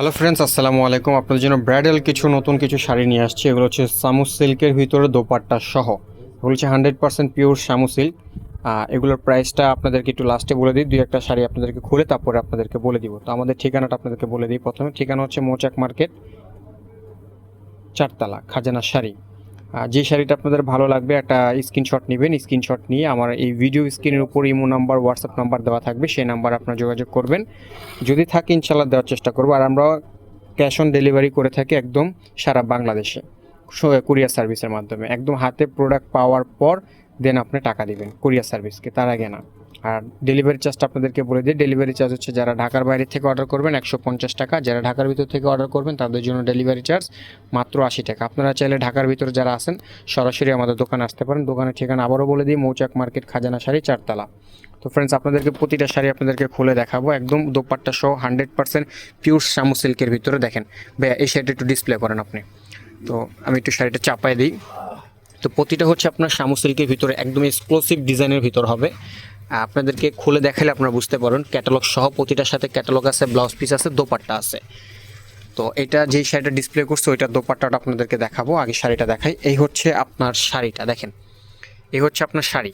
Hello friends আসসালামু আলাইকুম। আপনাদের জন্য ব্রাইডাল কিছু নতুন কিছু শাড়ি নিয়ে আসছে। এগুলো হচ্ছে সামু সিল্কের ভিতরে দোপাট্টা সহ। এগুলো হচ্ছে হান্ড্রেড পার্সেন্ট পিওর সামু সিল্ক এগুলোর প্রাইসটা আপনাদেরকে একটু লাস্টে বলে দিই। দুই একটা শাড়ি আপনাদেরকে খুলে তারপরে আপনাদেরকে বলে দিব। তো আমাদের ঠিকানাটা আপনাদেরকে বলে দিই প্রথমে। ঠিকানা হচ্ছে মোচাক মার্কেট, চারতলা, খাজানা শাড়ি। যে শাড়িটা আপনাদের ভালো লাগবে, একটা স্ক্রিনশট নেবেন। স্ক্রিনশট নিয়ে আমার এই ভিডিও স্ক্রিনের উপর ইমো নাম্বার হোয়াটসঅ্যাপ নাম্বার দেওয়া থাকবে, সেই নাম্বার আপনার যোগাযোগ করবেন। যদি থাকে ইনশাল্লাহ দেওয়ার চেষ্টা করব। আর আমরা ক্যাশ অন ডেলিভারি করে থাকি একদম সারা বাংলাদেশে কুরিয়ার সার্ভিসের মাধ্যমে। একদম হাতে প্রোডাক্ট পাওয়ার পর দেন আপনি টাকা দিবেন কুরিয়ার সার্ভিসকে তার আগে না। আর ডেলিভারি চার্জটা আপনাদেরকে বলে দিই। ডেলিভারি চার্জ হচ্ছে যারা ঢাকার বাইরে থেকে অর্ডার করবেন একশো পঞ্চাশ টাকা। যারা ঢাকার ভিতর থেকে অর্ডার করবেন, তাদের জন্য ডেলিভারি চার্জ মাত্র আশি টাকা। আপনারা চাইলে ঢাকার ভিতরে যারা আসেন সরাসরি আমাদের দোকানে আসতে পারেন। দোকানের ঠিকানা আবারও বলে দিই, মৌচাক মার্কেট, খাজানা শাড়ি, চারতলা। তো ফ্রেন্ডস আপনাদেরকে প্রতিটা শাড়ি আপনাদেরকে খুলে দেখাবো। একদম দোপাট্টা সহ হান্ড্রেড পার্সেন্ট পিওর শামু সিল্কের ভিতরে দেখেন। ভাইয়া, এই শাড়িটা একটু ডিসপ্লে করেন আপনি। তো আমি একটু শাড়িটা চাপায় দিই। তো প্রতিটা হচ্ছে আপনার শামু সিল্কের ভিতরে, একদম এক্সক্লুসিভ ডিজাইনের ভিতর হবে। আপনাদেরকে খুলে দেখালে আপনারা বুঝতে পারেন ক্যাটালগ সহ প্রতিটার সাথে ক্যাটালগ আছে ব্লাউজ পিস আছে, দোপাট্টা আছে। তো এটা যেই শাড়িটা ডিসপ্লে করছে ওইটার দোপাট্টাটা আপনাদেরকে দেখাবো, আগে শাড়িটা দেখাই। এই হচ্ছে আপনার শাড়িটা, দেখেন। এই হচ্ছে আপনার শাড়ি।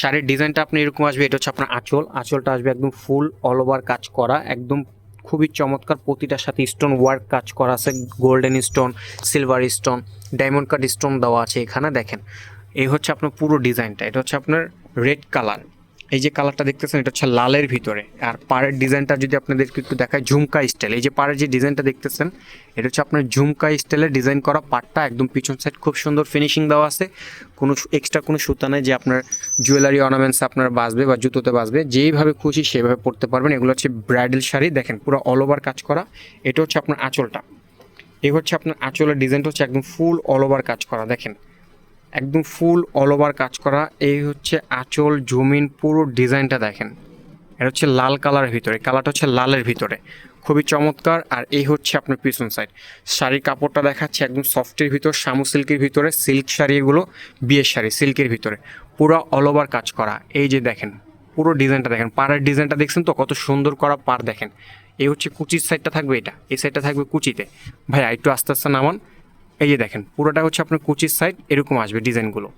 শাড়ির ডিজাইনটা আপনি এরকম আসবে, এটা হচ্ছে আপনার আঁচল। আঁচলটা আসবে একদম ফুল অল ওভার কাজ করা, একদম খুবই চমৎকার প্রতিটার সাথে স্টোন ওয়ার্ক কাজ করা আছে golden stone silver stone diamond cut stone দেওয়া আছে এখানে, দেখেন। এই হচ্ছে আপনার পুরো ডিজাইনটা, এটা হচ্ছে আপনার রেড কালার এই যে কালারটা দেখতেছেন, এটা হচ্ছে লালের ভিতরে। আর পাড়ের ডিজাইনটা যদি আপনাদেরকে একটু দেখায়, ঝুমকা স্টাইল এই যে পাড়ের যে ডিজাইনটা দেখতেছেন, এটা হচ্ছে আপনার ঝুমকা স্টাইলে ডিজাইন করা পাটটা, একদম পিছন সাইড খুব সুন্দর ফিনিশিং দেওয়া আছে। কোনো এক্সট্রা কোনো সুতা নেই যে আপনার জুয়েলারি অর্নামেন্টস আপনার বাজবে বা জুতোতে বাজবে যেইভাবে খুশি সেভাবে পড়তে পারবেন। এগুলো হচ্ছে ব্রাইডাল শাড়ি, দেখেন পুরো অল ওভার কাজ করা। এটা হচ্ছে আপনার আঁচলটা। এই হচ্ছে আপনার আঁচলের ডিজাইনটা হচ্ছে একদম ফুল অল ওভার কাজ করা, দেখেন। একদম ফুল অল ওভার কাজ করা। এই হচ্ছে আঁচল, জমিন, পুরো ডিজাইনটা দেখেন। এটা হচ্ছে লাল কালারের ভিতরে, কালারটা হচ্ছে লালের ভিতরে। খুবই চমৎকার, আর এই হচ্ছে আপনার পিছন সাইড শাড়ির কাপড়টা দেখাচ্ছে, একদম সফটের ভিতর শামু সিল্কের ভিতরে সিল্ক শাড়ি এগুলো, বিয়ের শাড়ি সিল্কের ভিতরে। পুরো অল ওভার কাজ করা। এই যে দেখেন, পুরো ডিজাইনটা দেখেন। পাড়ের ডিজাইনটা দেখছেন তো, কত সুন্দর করা পার দেখেন। এই হচ্ছে কুচির সাইডটা থাকবে এটা, এই সাইডটা থাকবে কুচিতে। ভাইয়া, একটু আস্তে আস্তে নামান। এই যে দেখেন, পুরোটা হচ্ছে আপনার কুচির সাইড এরকম আসবে ডিজাইনগুলো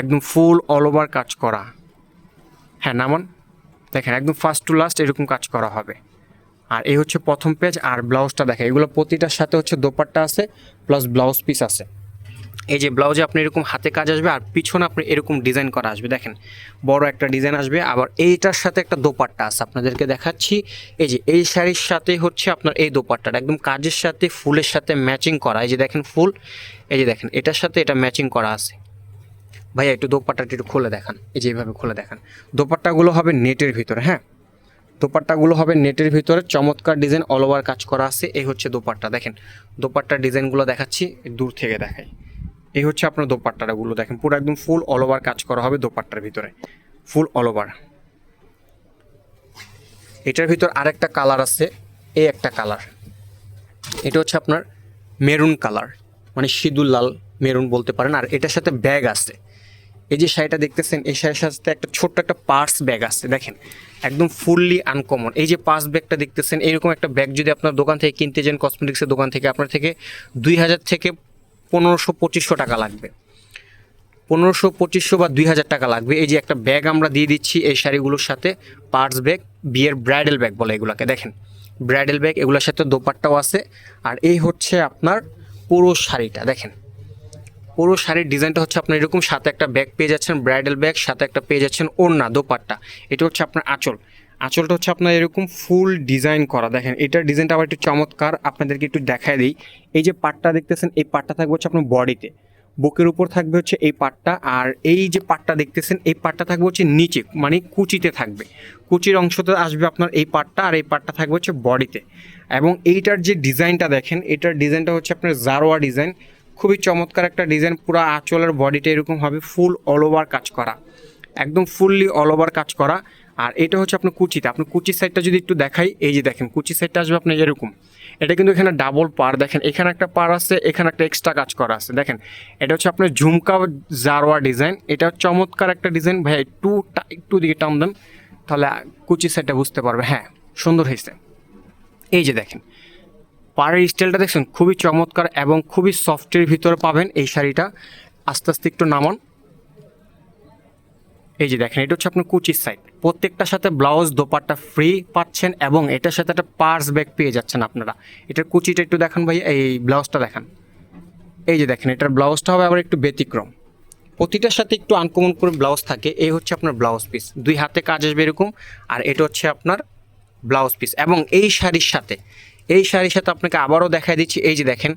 একদম ফুল অল ওভার কাজ করা। হ্যাঁ নামন? দেখেন, একদম ফার্স্ট টু লাস্ট এরকম কাজ করা হবে। আর এই হচ্ছে প্রথম পেজ আর ব্লাউজটা দেখেন, এগুলো প্রতিটার সাথে হচ্ছে দোপাট্টা আছে প্লাস ব্লাউজ পিস আছে। এই যে ব্লাউজে আপনি এরকম হাতে কাজ আসবে আর পিছনে আপনি এরকম ডিজাইন করা আসবে। দেখেন, বড় একটা ডিজাইন আসবে, আবার এইটার সাথে একটা দোপাট্টা আছে, আপনাদেরকে দেখাচ্ছি। এই যে এই শাড়ির সাথে হচ্ছে আপনার এই দোপাট্টাটা, একদম কাজের সাথে, ফুলের সাথে ম্যাচিং করা। এই যে দেখেন ফুল, এই যে দেখেন, এটার সাথে এটা ম্যাচিং করা আছে। ভাইয়া, একটু দোপাট্টাটা একটু খুলে দেখান। এই যে এইভাবে খুলে দেখান। দোপাট্টাগুলো হবে নেটের ভিতরে হ্যাঁ? দোপাট্টাগুলো হবে নেটের ভিতরে, চমৎকার ডিজাইন অল ওভার কাজ করা আছে। এই হচ্ছে দোপাট্টা, দেখেন। দোপাট্টার ডিজাইনগুলো দেখাচ্ছি, দূর থেকে দেখাই। এই হচ্ছে আপনার দোপাট্টাগুলো। দেখেন, পুরো একদম ফুল অল ওভার কাজ করা হবে দোপাট্টার ভিতরে। ফুল অল ওভার এটার ভিতর আরেকটা কালার আছে, এই একটা কালার এটা হচ্ছে আপনার মেরুন কালার মানে সিঁদুর লাল মেরুন বলতে পারেন, আর এটার সাথে ব্যাগ আছে। এই যে শাড়িটা দেখতেছেন, এই শাড়ির সাথে একটা ছোট্ট একটা পার্স ব্যাগ আছে। দেখেন, একদম ফুললি আনকমন এই যে পার্স ব্যাগটা দেখতেছেন এরকম একটা ব্যাগ যদি আপনার দোকান থেকে কিনতে যান কসমেটিক্সের দোকান থেকে, আপনার থেকে দুই হাজার থেকে পনেরোশো পঁচিশশো টাকা লাগবে। পনেরোশো পঁচিশশো বা দুই হাজার টাকা লাগবে। এই যে একটা ব্যাগ আমরা দিয়ে দিচ্ছি এই শাড়িগুলোর সাথে পার্স ব্যাগ বিয়ের ব্রাইডাল ব্যাগ বলে এগুলোকে, দেখেন। ব্রাইডাল ব্যাগ এগুলোর সাথে দোপাট্টাও আছে। আর এই হচ্ছে আপনার পুরো শাড়িটা, দেখেন। পুরো শাড়ির ডিজাইনটা হচ্ছে আপনার এরকম, সাথে একটা ব্যাগ পেয়ে যাচ্ছেন ব্রাইডাল ব্যাগ সাথে একটা পেয়ে যাচ্ছেন ওড়না, দোপাট্টা। এটা হচ্ছে আপনার আঁচল। আঁচলটা হচ্ছে আপনার এরকম ফুল ডিজাইন করা। দেখেন, এটার ডিজাইনটা আবার একটু চমৎকার, আপনাদেরকে একটু দেখায় দিই। এই যে পাটটা দেখতেছেন, এই পাটটা থাকবে হচ্ছে আপনার বডিতে। বুকের উপর থাকবে হচ্ছে এই পাটটা, আর এই যে পাটটা দেখতেছেন, এই পাটটা থাকবে হচ্ছে নিচে মানে কুচিতে থাকবে। কুচির অংশতে আসবে আপনার এই পাটটা, আর এই পাটটা থাকবে হচ্ছে বডিতে। এবং এইটার যে ডিজাইনটা দেখেন, এটার ডিজাইনটা হচ্ছে আপনার জারোয়া ডিজাইন। খুবই চমৎকার একটা ডিজাইন, পুরো আঁচলের বডিটা এরকম হবে, ফুল অল ওভার কাজ করা। একদম ফুললি অল ওভার কাজ করা। আর এটা হচ্ছে আপনার কুচিতে। আপনার কুচির সাইডটা যদি একটু দেখাই, এই যে দেখেন কুচি সাইডটা আসবে আপনার এরকম। এটা কিন্তু এখানে ডাবল পার। দেখেন, এখানে একটা পার আছে, এখানে একটা এক্সট্রা কাজ করা আছে। দেখেন, এটা হচ্ছে আপনার ঝুমকা জারোয়া ডিজাইন এটা চমৎকার একটা ডিজাইন ভাই একটু একটু দিকে টান দেন, তাহলে কুচি সাইডটা বুঝতে পারবে। হ্যাঁ সুন্দর হয়েছে। এই যে দেখেন, পাড়ের স্টাইলটা দেখছেন? খুবই চমৎকার এবং খুবই সফটের ভিতরে পাবেন এই শাড়িটা। আস্তে আস্তে একটু নামান। এই যে দেখেন, এটা হচ্ছে আপনার কুচির সাইড প্রত্যেকটার সাথে ব্লাউজ দোপাট্টা ফ্রি পাচ্ছেন এবং এটার সাথে একটা পার্স ব্যাগ পেয়ে যাচ্ছেন আপনারা। এটার কুচিটা একটু দেখান ভাই, এই ব্লাউজটা দেখান। এই যে দেখেন, এটার ব্লাউজটা হবে আবার একটু ব্যতিক্রম। প্রতিটার সাথে একটু আনকমন করে ব্লাউজ থাকে, এই হচ্ছে আপনার ব্লাউজ পিস দুই হাতে কাজ আসবে এরকম, আর এটা হচ্ছে আপনার ব্লাউজ পিস এবং এই শাড়ির সাথে, এই শাড়ির সাথে আপনাকে আবারও দেখাই দিচ্ছি, এই যে দেখেন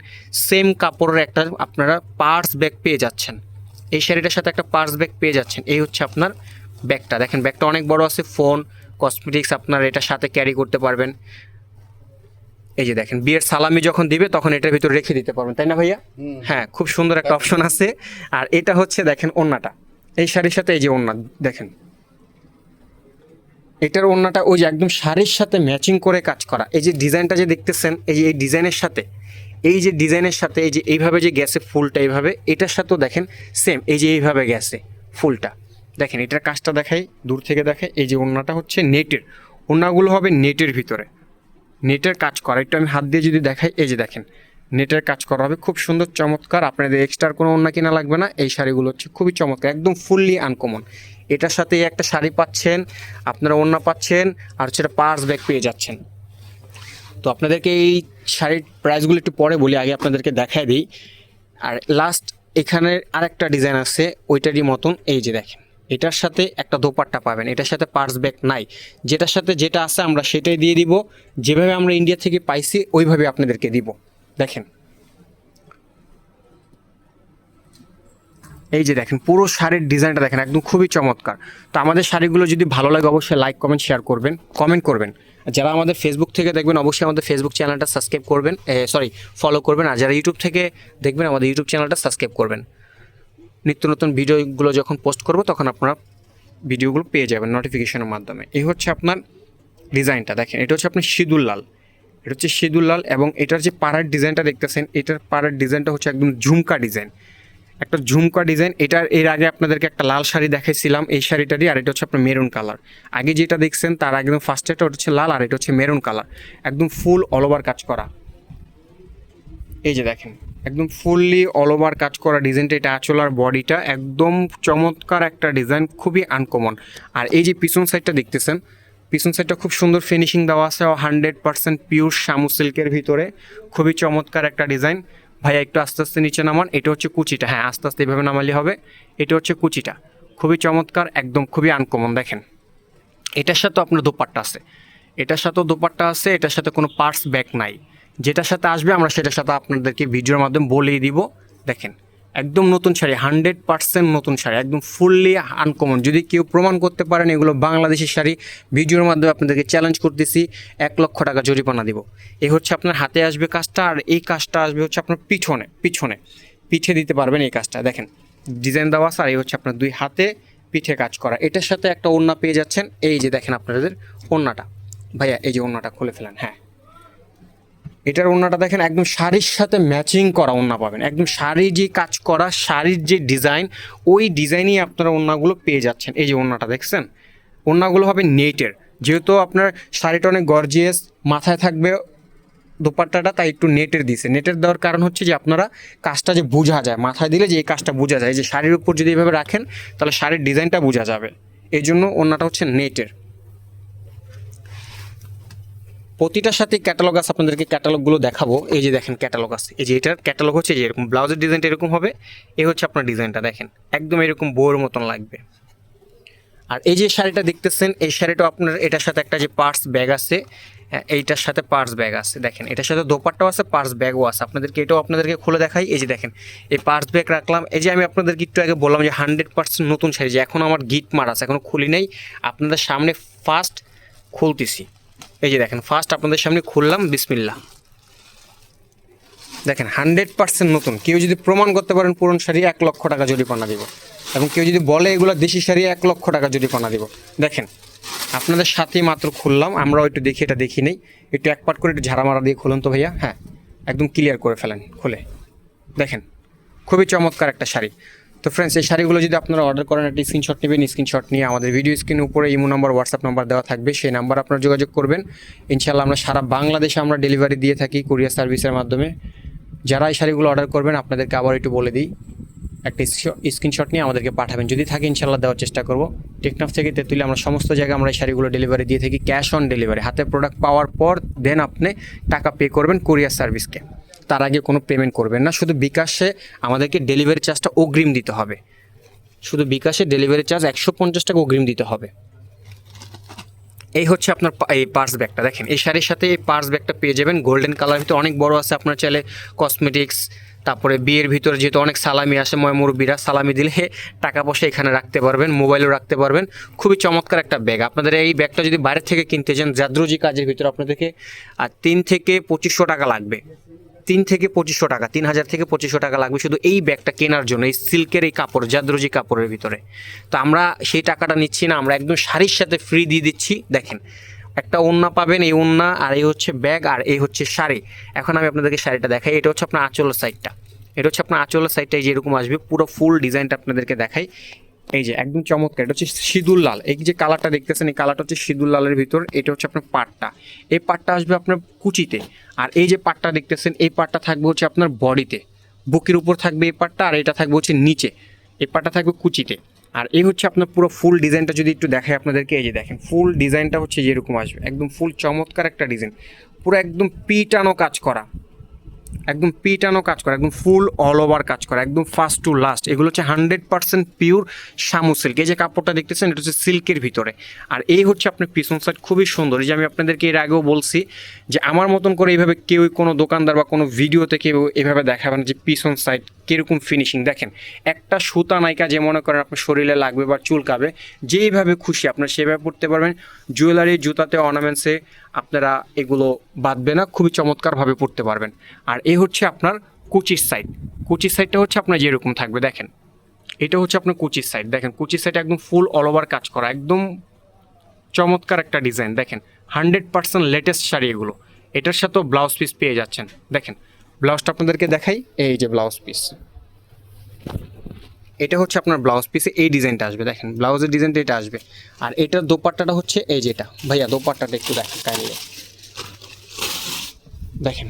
সেম কাপড়ের একটা আপনারা পার্স ব্যাগ পেয়ে যাচ্ছেন। এই শাড়িটার সাথে একটা পার্স ব্যাগ পেয়ে যাচ্ছেন। এই হচ্ছে আপনার ব্যাগটা। দেখেন ব্যাগটা অনেক বড় আছে ফোন কসমেটিক্স আপনার এটার সাথে ক্যারি করতে পারবেন। এই যে দেখেন বিয়ের সালামি যখন দিবে তখন এটার ভিতরে রেখে দিতে পারবেন। তাই না ভাইয়া? হ্যাঁ খুব সুন্দর একটা অপশন আছে। আর এটা হচ্ছে দেখেন ওন্নাটা এই শাড়ির সাথে এই যে ওন্না দেখেন। এটার ওন্নাটা ওই যে একদম শাড়ির সাথে ম্যাচিং করে কাজ করা। এই যে ডিজাইনটা যে দেখতেছেন এই যে এই ডিজাইনের সাথে এই যে ডিজাইনের সাথে, এই যে এইভাবে যে গেছে ফুলটা এইভাবে, এটার সাথেও দেখেন সেম এই যে এইভাবে গেছে ফুলটা। দেখেন, এটার কাজটা দেখাই, দূর থেকে দেখাই, এই যে ওন্নাটা হচ্ছে নেটের। ওন্নাগুলো হবে নেটের ভিতরে। নেটের কাজ করা, একটু আমি হাত দিয়ে যদি দেখাই, এই যে দেখেন, নেটের কাজ করা হবে, খুব সুন্দর, চমৎকার। আপনাদের এক্সট্রার কোনো অন্য কিনা লাগবে না, এই শাড়িগুলো হচ্ছে খুবই চমৎকার, একদম ফুললি আনকমন এটার সাথে একটা শাড়ি পাচ্ছেন, আপনারা অন্য পাচ্ছেন, আর হচ্ছে পার্স ব্যাগ পেয়ে যাচ্ছেন। তো আপনাদেরকে এই শাড়ির প্রাইসগুলো একটু পরে বলি, আগে আপনাদেরকে দেখাই দিই। আর লাস্ট এখানের আরেকটা ডিজাইন আছে, ওইটারই মতন। এই যে দেখেন, এটার সাথে একটা দোপাট্টা পাবেন, এটার সাথে পার্স ব্যাগ নাই। যেটার সাথে যেটা আছে আমরা সেটাই দিয়ে দিব, যেভাবে আমরা ইন্ডিয়া থেকে পাইছি, ওইভাবে আপনাদেরকে দিব। দেখেন এই যে দেখেন, পুরো শাড়ির ডিজাইনটা দেখেন, একদম খুবই চমৎকার। তো আমাদের শাড়িগুলো যদি ভালো লাগে, অবশ্যই লাইক কমেন্ট শেয়ার করবেন কমেন্ট করবেন। যারা আমাদের ফেসবুক থেকে দেখবেন, অবশ্যই আমাদের ফেসবুক চ্যানেলটা সাবস্ক্রাইব করবেন সরি ফলো করবেন। আর যারা ইউটিউব থেকে দেখবেন, আমাদের ইউটিউব চ্যানেলটা সাবস্ক্রাইব করবেন। নিত্য নতুন ভিডিওগুলো যখন পোস্ট করব, তখন আপনারা ভিডিওগুলো পেয়ে যাবেন নোটিফিকেশনের মাধ্যমে। এই হচ্ছে আপনার ডিজাইনটা, দেখেন, এটা হচ্ছে আপনার সিঁদুর লাল। এটা হচ্ছে সিঁদুর লাল এবং এটার যে পাড়ার ডিজাইনটা দেখতেছেন, এটার পাড়ার ডিজাইনটা হচ্ছে একদম ঝুমকা ডিজাইন। একটা ঝুমকা ডিজাইন। এটার এর আগে আপনাদেরকে একটা লাল শাড়ি দেখাইছিলাম। এই শাড়িটারই আর এটা হচ্ছে আপনার মেরুন কালার। আগে যেটা দেখছেন, তার একদম ফার্স্ট এটা হচ্ছে লাল আর এটা হচ্ছে মেরুন কালার। একদম ফুল অল ওভার কাজ করা। এই যে দেখেন, একদম ফুললি অল ওভার কাজ করা ডিজাইনটা, এটা আঁচলার বডিটা একদম চমৎকার একটা ডিজাইন, খুবই আনকমন আর এই যে পিছন সাইডটা দেখতেছেন, পিছন সাইডটা খুব সুন্দর ফিনিশিং দেওয়া আছে হান্ড্রেড পার্সেন্ট পিওর শামু সিল্কের ভিতরে। খুবই চমৎকার একটা ডিজাইন। ভাইয়া, একটু আস্তে আস্তে নিচে নামান। এটা হচ্ছে কুচিটা। হ্যাঁ আস্তে আস্তে এভাবে নামালে হবে। এটা হচ্ছে কুচিটা। খুবই চমৎকার, একদম খুবই আনকমন দেখেন। এটার সাথে আপনার দোপাট্টা আছে। এটার সাথেও দোপাট্টা আছে, এটার সাথে কোনো পার্টস ব্যাক নাই। যেটার সাথে আসবে, আমরা সেটার সাথে আপনাদেরকে ভিডিওর মাধ্যমে বলেই দিব। দেখেন একদম নতুন শাড়ি হান্ড্রেড পার্সেন্ট নতুন শাড়ি, একদম ফুললি আনকমন যদি কেউ প্রমাণ করতে পারেন এগুলো বাংলাদেশের শাড়ি, ভিডিওর মাধ্যমে আপনাদেরকে চ্যালেঞ্জ করতেছি, এক লক্ষ টাকা জরিমানা দিব। এই হচ্ছে আপনার হাতে আসবে কাজটা, আর এই কাজটা আসবে হচ্ছে আপনার পিছনে পিছনে। পিঠে দিতে পারবেন এই কাজটা, দেখেন। ডিজাইন দেওয়া আছে, আর এই হচ্ছে আপনার দুই হাতে পিঠে কাজ করা। এটার সাথে একটা ওড়না পেয়ে যাচ্ছেন, এই যে দেখেন আপনাদের ওড়নাটা। ভাইয়া, এই যে ওড়নাটা খুলে ফেলেন হ্যাঁ। এটার ওড়নাটা দেখেন, একদম শাড়ির সাথে ম্যাচিং করা ওড়না পাবেন। একদম শাড়ির যে কাজ করা, শাড়ির যে ডিজাইন ওই ডিজাইনই আপনারা ওড়নাগুলো পেয়ে যাচ্ছেন। এই যে ওড়নাটা দেখছেন? ওড়নাগুলো হবে নেটের। যেহেতু আপনার শাড়িটা অনেক গর্জিয়াস মাথায় থাকবে দোপাট্টাটা, তাই একটু নেটের দিছে। নেটের দেওয়ার কারণ হচ্ছে যে আপনারা কাজটা যে বোঝা যায়, মাথায় দিলে যে এই কাজটা বোঝা যায়। যে শাড়ির উপর যদি এইভাবে রাখেন, তাহলে শাড়ির ডিজাইনটা বোঝা যাবে। এই জন্য ওড়নাটা হচ্ছে নেটের। প্রতিটার সাথে ক্যাটালগ আছে আপনাদেরকে ক্যাটালগুলো দেখাবো। এই যে দেখেন ক্যাটালগ আছে। এই যে এটার ক্যাটালগ হচ্ছে যে এরকম ব্লাউজের ডিজাইনটা এরকম হবে এ হচ্ছে আপনার ডিজাইনটা দেখেন। একদম এরকম বইয়ের মতন লাগবে। আর এই যে শাড়িটা দেখতেছেন এই শাড়িটা আপনার এটার সাথে একটা যে পার্স ব্যাগ আছে হ্যাঁ, এইটার সাথে পার্স ব্যাগ আছে দেখেন। এটার সাথে দোপাট্টাও আছে পার্স ব্যাগও আছে। আপনাদেরকে এটাও আপনাদেরকে খুলে দেখাই। এই যে দেখেন এই পার্স ব্যাগ রাখলাম। এই যে আমি আপনাদেরকে একটু আগে বললাম যে হান্ড্রেড পার্সেন্ট নতুন শাড়ি যে এখন আমার গিট মার আছে এখনও খুলি নেই। আপনাদের সামনে ফার্স্ট খুলতেছি। এই যে দেখেন ফার্স্ট আপনাদের সামনে খুললাম বিসমিল্লা দেখেন হান্ড্রেড পার্সেন্ট নতুন। কেউ যদি প্রমাণ করতে পারেন পুরন শাড়ি, এক লক্ষ টাকা জরিমানা দিব। এবং কেউ যদি বলে এগুলো দেশি শাড়ি, এক লক্ষ টাকা জরিমানা দিব। দেখেন, আপনাদের সাথে মাত্র খুললাম, আমরাও একটু দেখি, এটা দেখি নেই। একটু এক পাট করে একটু ঝাড়া মারা দিয়ে খুলুন তো ভাইয়া। হ্যাঁ একদম ক্লিয়ার করে ফেলেন, খুলে। দেখেন, খুবই চমৎকার একটা শাড়ি। তো ফ্রেন্ডস এই শাড়িগুলো যদি আপনারা অর্ডার করেন একটা স্ক্রিনশট নেবেন স্ক্রিনশট নিয়ে আমাদের ভিডিও স্ক্রিন উপরে ইমো নাম্বার হোয়াটসঅ্যাপ নাম্বার দেওয়া থাকবে, সেই নাম্বার আপনারা যোগাযোগ করবেন। ইনশাল্লাহ আমরা সারা বাংলাদেশে আমরা ডেলিভারি দিয়ে থাকি কুরিয়ার সার্ভিসের মাধ্যমে। যারা এই শাড়িগুলো অর্ডার করবেন, আপনাদেরকে আবার একটু বলে দিই, একটা স্ক্রিনশট নিয়ে আমাদেরকে পাঠাবেন। যদি থাকে ইনশাল্লাহ দেওয়ার চেষ্টা করব। টেকনাফ থেকে তেঁতুলে আমরা সমস্ত জায়গায় আমরা এই শাড়িগুলো ডেলিভারি দিয়ে থাকি ক্যাশ অন ডেলিভারি হাতে প্রোডাক্ট পাওয়ার পর দেন আপনি টাকা পে করবেন কুরিয়ার সার্ভিসকে তার আগে কোনো পেমেন্ট করবেন না। শুধু বিকাশে আমাদেরকে ডেলিভারি চার্জটা অগ্রিম দিতে হবে। শুধু বিকাশে ডেলিভারি চার্জ একশো পঞ্চাশ টাকা অগ্রিম দিতে হবে। এই হচ্ছে আপনার এই পার্স ব্যাগটা দেখেন, এই শাড়ির সাথে এই পার্স ব্যাগটা পেয়ে যাবেন। গোল্ডেন কালার ভিতরে অনেক বড় আছে আপনার চাইলে কসমেটিক্স তারপরে বিয়ের ভিতরে যেহেতু অনেক সালামি আসে ময় মুরব্বীরা সালামি দিলে টাকা পয়সা এখানে রাখতে পারবেন মোবাইলও রাখতে পারবেন। খুবই চমৎকার একটা ব্যাগ আপনাদের এই ব্যাগটা যদি বাইরে থেকে কিনতে চান, জাদ্রজি কাজের ভিতরে আপনাদেরকে আর তিন থেকে পঁচিশশো টাকা লাগবে। তিন থেকে পঁচিশশো টাকা, তিন হাজার থেকে পঁচিশশো টাকা লাগবে শুধু এই ব্যাগটা কেনার জন্য, এই সিল্কের এই কাপড়, জাদ্রজি কাপড়ের ভিতরে। তো আমরা সেই টাকাটা নিচ্ছি না, আমরা একদম শাড়ির সাথে ফ্রি দিয়ে দিচ্ছি, দেখেন। একটা ওন্না পাবেন, এই ওন্না আর এই হচ্ছে ব্যাগ আর এই হচ্ছে শাড়ি। এখন আমি আপনাদেরকে শাড়িটা দেখাই, এটা হচ্ছে আপনার আঁচলের সাইডটা এটা হচ্ছে আপনার আঁচলের সাইডটা যেরকম আসবে, পুরো ফুল ডিজাইনটা আপনাদেরকে দেখাই। এই যে একদম চমৎকার, এটা হচ্ছে সিঁদুর লাল। এই যে কালারটা দেখতেছেন, এই কালারটা হচ্ছে সিঁদুর লালের ভিতর, এটা হচ্ছে আপনার পাটটা। এই পাটটা আসবে আপনার কুচিতে। আর এই যে পাটটা দেখতেছেন, এই পাটটা থাকবে হচ্ছে আপনার বডিতে। বুকের উপর থাকবে এই পাটটা, আর এটা থাকবে হচ্ছে নিচে। এই পাটটা থাকবে কুচিতে। আর এই হচ্ছে আপনার পুরো ফুল ডিজাইনটা যদি একটু দেখাই আপনাদেরকে, এই যে দেখেন, ফুল ডিজাইনটা হচ্ছে যেরকম আসবে। একদম ফুল চমৎকার একটা ডিজাইন। পুরো একদম পিটানো কাজ করা। একদম পিটানো কাজ করা, একদম ফুল অল ওভার কাজ করা, একদম ফার্স্ট টু লাস্ট এগুলো হচ্ছে হান্ড্রেড পার্সেন্ট পিওর শামু সিল্ক এই যে কাপড়টা দেখতেছেন, এটা হচ্ছে সিল্কের ভিতরে। আর এই হচ্ছে আপনার পিছন সাইড খুবই সুন্দর। যে আমি আপনাদেরকে এর আগেও বলছি যে আমার মতন করে এইভাবে কেউ কোনো দোকানদার বা কোনো ভিডিও থেকে এভাবে দেখাবেন যে পিছন সাইড কীরকম ফিনিশিং দেখেন, একটা সুতা নায়িকা যে মনে করেন আপনার শরীরে লাগবে বা চুলকাবে, যেইভাবে খুশি আপনার সেভাবে পড়তে পারবেন। জুয়েলারি জুতাতে অর্নামেন্টসে আপনারা এগুলো বাঁধবে না খুবই চমৎকারভাবে পড়তে পারবেন। আর এ হচ্ছে আপনার কুচির সাইড কুচির সাইডটা হচ্ছে আপনার যেরকম থাকবে, দেখেন। এটা হচ্ছে আপনার কুচির সাইড দেখেন, কুচির সাইড একদম ফুল অল ওভার কাজ করা, একদম চমৎকার একটা ডিজাইন দেখেন হান্ড্রেড পার্সেন্ট লেটেস্ট শাড়ি এগুলো। এটার সাথেও ব্লাউজ পিস পেয়ে যাচ্ছেন। দেখেন ব্লাউজটা আপনাদেরকে দেখাই। এই যে ব্লাউজ পিস এটা হচ্ছে আপনার ব্লাউজ পিসে এই ডিজাইনটা আসবে, দেখেন। ব্লাউজের ডিজাইনটা এটা আসবে। আর এটার দোপাট্টাটা হচ্ছে এই যেটা। ভাইয়া, দোপাট্টাটা একটু দেখেন কাইন্ডলি। দেখেন,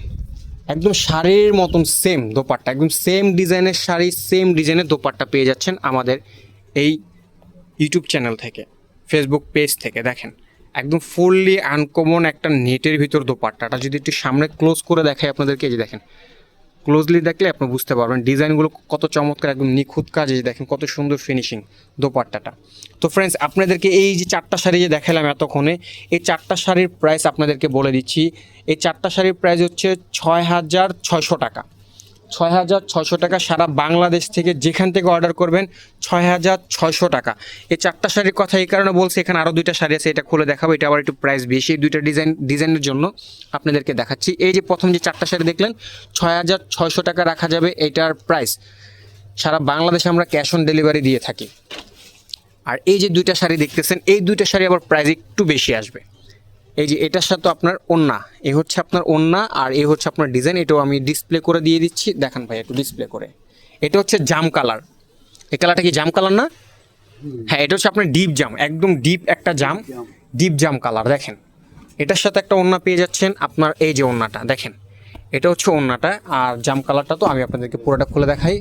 একদম শাড়ির মতন সেম দোপাট্টা, একদম সেম ডিজাইনের শাড়ি সেম ডিজাইনের দোপাট্টা পেয়ে যাচ্ছেন আমাদের এই ইউটিউব চ্যানেল থেকে ফেসবুক পেজ থেকে, দেখেন। একদম ফুললি আনকমন একটা নেটের ভিতর দোপাট্টাটা। যদি একটু সামনে ক্লোজ করে দেখাই আপনাদেরকে, এই যে দেখেন। ক্লোজলি দেখলে আপনি বুঝতে পারবেন ডিজাইনগুলো কত চমৎকার, একদম নিখুঁত কাজ, এই দেখেন কত সুন্দর ফিনিশিং দোপাট্টাটা। তো ফ্রেন্ডস আপনাদেরকে এই যে চারটা শাড়ি যে দেখালাম এতক্ষণে, এই চারটা শাড়ির প্রাইস আপনাদেরকে বলে দিচ্ছি। এই চারটা শাড়ির প্রাইস হচ্ছে ছয় হাজার ছয়শো টাকা। ছয় হাজার ছয়শো টাকা সারা বাংলাদেশ থেকে যেখান থেকে অর্ডার করবেন ছয় হাজার ছয়শো টাকা। এই চারটা শাড়ির কথা এই কারণে বলছি, এখানে আরও দুইটা শাড়ি আছে, এটা খুলে দেখাবো, এটা আবার একটু প্রাইস বেশি। দুইটা ডিজাইন ডিজাইনের জন্য আপনাদেরকে দেখাচ্ছি। এই যে প্রথম যে চারটা শাড়ি দেখলেন, ছয় হাজার ছয়শো টাকা রাখা যাবে এটার প্রাইস সারা বাংলাদেশে আমরা ক্যাশ অন ডেলিভারি দিয়ে থাকি। আর এই যে দুইটা শাড়ি দেখতেছেন, এই দুইটা শাড়ি আবার প্রাইস একটু বেশি আসবে। এই যে এটার সাথে আপনার ওন্না এ হচ্ছে আপনার ওন্না আর এ হচ্ছে আপনার ডিজাইন এটাও আমি ডিসপ্লে করে দিয়ে দিচ্ছি। দেখান ভাই একটু ডিসপ্লে করে। এটা হচ্ছে জাম কালার। এই কালারটা কি জাম কালার না? হ্যাঁ এটা হচ্ছে আপনার ডিপ জাম একদম ডিপ একটা জাম ডিপ জাম। কালার দেখেন। এটার সাথে একটা ওন্না পেয়ে যাচ্ছেন আপনার এই যে ওন্নাটা দেখেন। এটা হচ্ছে ওন্নাটা আর জাম কালারটা তো আমি আপনাদেরকে পুরোটা খুলে দেখাই।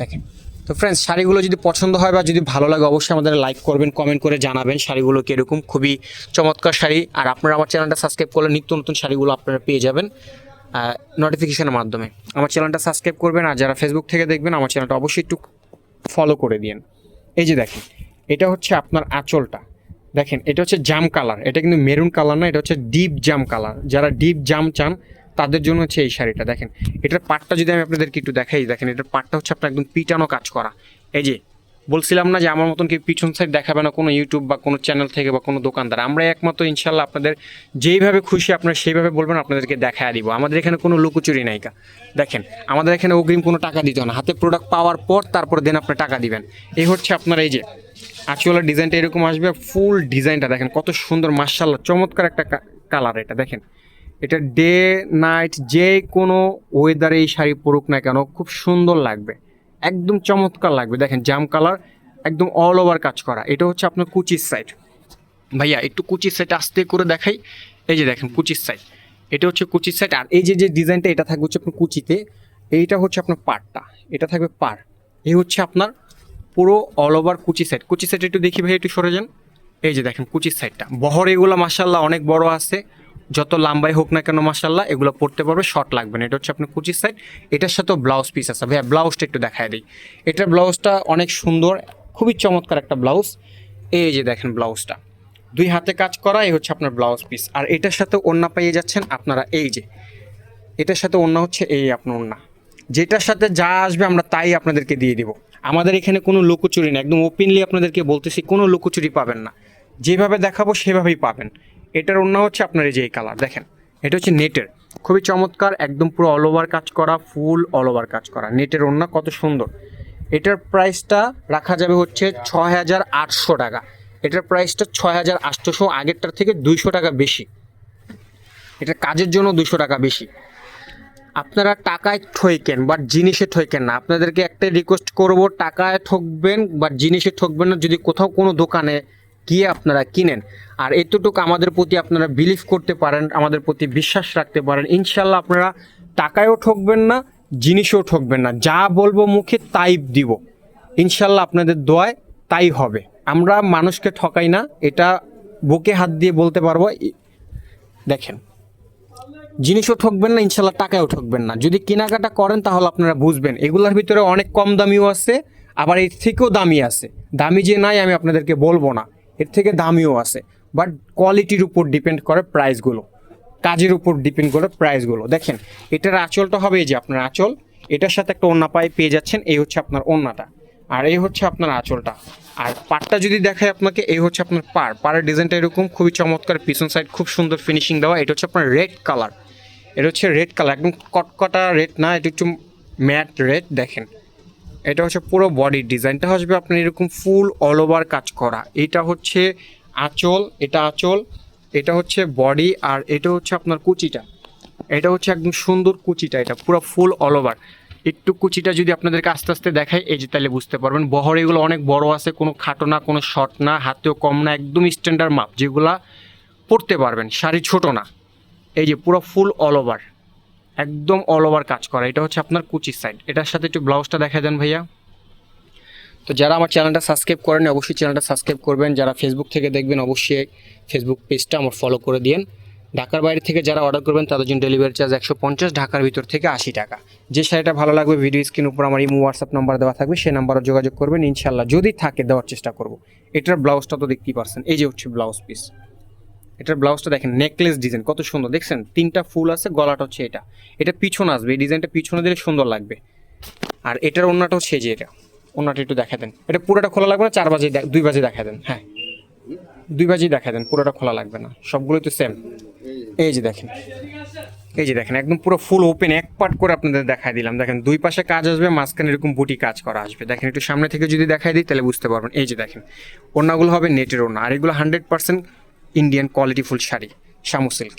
দেখেন। তো ফ্রেন্ডস শাড়িগুলো যদি পছন্দ হয় বা যদি ভালো লাগে, অবশ্যই আমাদের লাইক করবেন কমেন্ট করে জানাবেন শাড়িগুলো কীরকম। খুবই চমৎকার শাড়ি। আর আপনারা আমার চ্যানেলটা সাবস্ক্রাইব করলে নিত্য নতুন শাড়িগুলো আপনারা পেয়ে যাবেন নোটিফিকেশনের মাধ্যমে। আমার চ্যানেলটা সাবস্ক্রাইব করবেন আর যারা ফেসবুক থেকে দেখবেন, আমার চ্যানেলটা অবশ্যই একটু ফলো করে দিন এই যে দেখেন, এটা হচ্ছে আপনার আঁচলটা। দেখেন, এটা হচ্ছে জাম কালার এটা কিন্তু মেরুন কালার না, এটা হচ্ছে ডিপ জাম কালার যারা ডিপ জাম চান তাদের জন্য হচ্ছে এই শাড়িটা। দেখেন, এটার পাটটা যদি আমি আপনাদেরকে একটু দেখাই, দেখেন, এটার পাটটা হচ্ছে আপনার একদম পিটানো কাজ করা। এই যে, বলছিলাম না যে আমার মতন কি পিছন সাইড দেখাবে না কোনো ইউটিউব বা কোনো চ্যানেল থেকে বা কোনো দোকানদার। আমরা একমাত্র ইনশাল্লাহ আপনাদের যেইভাবে খুশি আপনারা সেইভাবে বলবেন, আপনাদেরকে দেখা দিব। আমাদের এখানে কোনো লুকোচুরি নাইকা দেখেন, আমাদের এখানে অগ্রিম কোনো টাকা দিতে না। হাতে প্রোডাক্ট পাওয়ার পর তারপর দেন আপনি টাকা দিবেন। এই হচ্ছে আপনার এই যে আচুয়ালার ডিজাইনটা এরকম আসবে ফুল ডিজাইনটা দেখেন, কত সুন্দর মার্শাল্লাহ চমৎকার একটা কালার এটা। দেখেন এটা ডে নাইট যে কোনো ওয়েদারে এই শাড়ি পরুক না কেন, খুব সুন্দর লাগবে। একদম চমৎকার লাগবে। দেখেন জাম কালার একদম অল ওভার কাজ করা। এটা হচ্ছে আপনার কুচির সাইড ভাইয়া, একটু কুচির সাইড আস্তে করে দেখাই। এই যে দেখেন, কুচির সাইড এটা হচ্ছে কুচির সাইড আর এই যে যে ডিজাইনটা এটা থাকবে হচ্ছে আপনার কুচিতে। এইটা হচ্ছে আপনার পাড়টা। এটা থাকবে পাড়। এই হচ্ছে আপনার পুরো অল ওভার কুচি সাইড কুচি সাইড একটু দেখি ভাই একটু সরে যান। এই যে দেখেন, কুচির সাইডটা বহর এগুলো মাসাল্লাহ অনেক বড় আছে। যত লম্বাই হোক না কেন মাসাল্লাহ এগুলো পড়তে পারবে শর্ট লাগবে না। এটা হচ্ছে আপনার কুচির সাইড এটার সাথেও ব্লাউজ পিস আছে। ভাইয়া ব্লাউজটা একটু দেখায় দিই। এটার ব্লাউজটা অনেক সুন্দর, খুবই চমৎকার একটা ব্লাউজ এই যে দেখেন ব্লাউজটা দুই হাতে কাজ করা, এই হচ্ছে আপনার ব্লাউজ পিস আর এটার সাথে ওড়না পেয়ে যাচ্ছেন আপনারা, এই যে। এটার সাথে ওড়না হচ্ছে এই আপনার ওড়না। যেটার সাথে যা আসবে আমরা তাই আপনাদেরকে দিয়ে দিব। আমাদের এখানে কোনো লুকোচুরি না। একদম ওপেনলি আপনাদেরকে বলতেছি, কোনো লুকোচুরি পাবেন না। যেভাবে দেখাবো সেভাবেই পাবেন। এটার ওড়না হচ্ছে আপনার এই যে এই কালার দেখেন। এটা হচ্ছে নেটের। খুবই চমৎকার, একদম পুরো অল ওভার কাজ করা ফুল অল ওভার কাজ করা। নেটের ওড়না কত সুন্দর। এটার প্রাইসটা রাখা যাবে হচ্ছে ছয় হাজার আটশো টাকা। এটার প্রাইসটা ছয় হাজার আটশোশো আগেরটার থেকে দুইশো টাকা বেশি। এটা কাজের জন্য দুশো টাকা বেশি। আপনারা টাকায় ঠইকেন বা জিনিসে ঠইকেন না। আপনাদেরকে একটাই রিকোয়েস্ট করব, টাকায় ঠকবেন বা জিনিসে ঠকবেন না। যদি কোথাও কোনো দোকানে গিয়ে আপনারা কিনেন? আর এতটুকু আমাদের প্রতি আপনারা বিলিভ করতে পারেন, আমাদের প্রতি বিশ্বাস রাখতে পারেন ইনশাল্লাহ আপনারা টাকায়ও ঠকবেন না, জিনিসও ঠকবেন না। যা বলব মুখে তাই দিব। ইনশাল্লাহ আপনাদের দোয়ায় তাই হবে। আমরা মানুষকে ঠকাই না, এটা বুকে হাত দিয়ে বলতে পারব। দেখেন, জিনিসও ঠকবেন না ইনশাল্লাহ টাকায়ও ঠকবেন না। যদি কেনাকাটা করেন তাহলে আপনারা বুঝবেন, এগুলোর ভিতরে অনেক কম দামিও আছে, আবার এর থেকেও দামি আছে। দামি যে নাই আমি আপনাদেরকে বলব না। এর থেকে দামিও আছে। বাট কোয়ালিটির উপর ডিপেন্ড করে প্রাইসগুলো কাজের উপর ডিপেন্ড করে প্রাইসগুলো দেখেন, এটার আঁচলটা হবে এই যে আপনার আঁচল। এটার সাথে একটা ওন্না পায়ে পেয়ে যাচ্ছেন, এই হচ্ছে আপনার ওন্নাটা আর এই হচ্ছে আপনার আঁচলটা। আর পাড়টা যদি দেখায় আপনাকে, এই হচ্ছে আপনার পাড় পাড়ের ডিজাইনটা এরকম, খুবই চমৎকার, পিছন সাইড খুব সুন্দর ফিনিশিং দেওয়া। এটা হচ্ছে আপনার রেড কালার এটা হচ্ছে রেড কালার একদম কটকটা রেড না, এটা একটু ম্যাট রেড দেখেন। এটা হচ্ছে পুরো বডির ডিজাইনটা আসবে আপনার এরকম ফুল অল ওভার কাজ করা। এটা হচ্ছে আঁচল, এটা আঁচল, এটা হচ্ছে বডি আর এটা হচ্ছে আপনার কুচিটা। এটা হচ্ছে একদম সুন্দর কুচিটা, এটা পুরো ফুল অল ওভার একটু কুচিটা যদি আপনাদেরকে আস্তে আস্তে দেখায় এই যে তাহলে বুঝতে পারবেন। বহর এগুলো অনেক বড় আছে, কোনো খাটো না, কোনো শর্ট না, হাতেও কম না, একদম স্ট্যান্ডার্ড মাপ যেগুলা পড়তে পারবেন, শাড়ি ছোট না। এই যে পুরো ফুল অল ওভার একদম অল ওভার কাজ করা। এটা হচ্ছে আপনার কুচির সাইড এটার সাথে একটু ব্লাউজটা দেখা দেন ভাইয়া। তো যারা আমার চ্যানেলটা সাবস্ক্রাইব করেন অবশ্যই চ্যানেলটা সাবস্ক্রাইব করবেন। যারা ফেসবুক থেকে দেখবেন, অবশ্যই ফেসবুক পেজটা আমার ফলো করে দিন ঢাকার বাইরে থেকে যারা অর্ডার করবেন, তাদের জন্য ডেলিভারি চার্জ একশো পঞ্চাশ, ঢাকার ভিতর থেকে আশি টাকা। যে শাড়িটা ভালো লাগবে ভিডিও স্ক্রিন উপর আমার ইমো হোয়াটসঅ্যাপ নাম্বার দেওয়া থাকবে, সেই নাম্বারে যোগাযোগ করবেন। ইনশাল্লাহ যদি থাকে, দেওয়ার চেষ্টা করব। এটার ব্লাউজটা তো দেখতেই পারছেন। এই যে হচ্ছে ব্লাউজ পিস এটার ব্লাউজটা দেখেন নেকলেস ডিজাইন কত সুন্দর। দেখছেন? তিনটা ফুল আছে, গলাটা হচ্ছে এটা। এটা পিছনে আসবে, এই ডিজাইনটা পিছনে দিলে সুন্দর লাগবে। আর এটার অন্যটা হচ্ছে যে এটা। অন্যটা একটু দেখা দেন। এটা পুরোটা খোলা লাগবে না, চার বাজে দুই বাজে দেখা দেন হ্যাঁ। দুই বাজেই দেখা দেন, পুরোটা খোলা লাগবে না। সবগুলোই তো সেম এই যে দেখেন। এই যে দেখেন, একদম পুরো ফুল ওপেন এক পার্ট করে আপনাদের দেখাই দিলাম। দেখেন, দুই পাশে কাজ আসবে, মাঝখানে এরকম বুটি কাজ করা আসবে। দেখেন, একটু সামনে থেকে যদি দেখাই দিই, তাহলে বুঝতে পারবেন। এই যে দেখেন, ওড়নাগুলো হবে নেটের ওড়না, আর এগুলো hundred percent Indian qualityful sari Shamu silk